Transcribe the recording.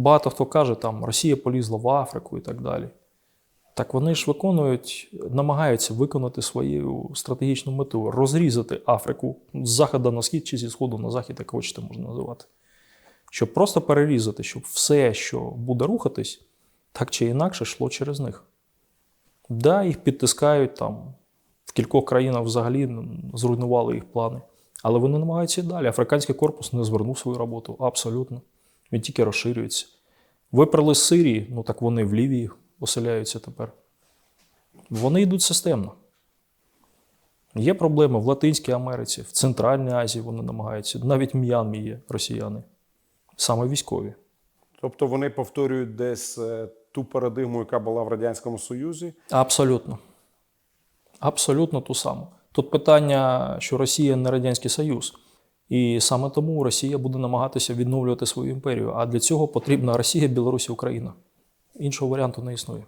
Багато хто каже, там Росія полізла в Африку і так далі. Так вони ж виконують, намагаються виконати свою стратегічну мету розрізати Африку з заходу на схід чи зі сходу на захід, як хочете можна називати. Щоб просто перерізати, щоб все, що буде рухатись, так чи інакше йшло через них. Да, їх підтискають там. В кількох країнах взагалі зруйнували їх плани. Але вони намагаються і далі. Африканський корпус не звернув свою роботу абсолютно. Він тільки розширюється. Виперли з Сирії, ну так вони в Лівії оселяються тепер. Вони йдуть системно. Є проблеми в Латинській Америці, в Центральній Азії вони намагаються. Навіть в М'янмі є росіяни, саме військові. Тобто вони повторюють десь е, ту парадигму, яка була в Радянському Союзі. Абсолютно. Абсолютно ту саму. Тут питання, що Росія не Радянський Союз. І саме тому Росія буде намагатися відновлювати свою імперію. А для цього потрібна Росія, Білорусь Україна. Іншого варіанту не існує.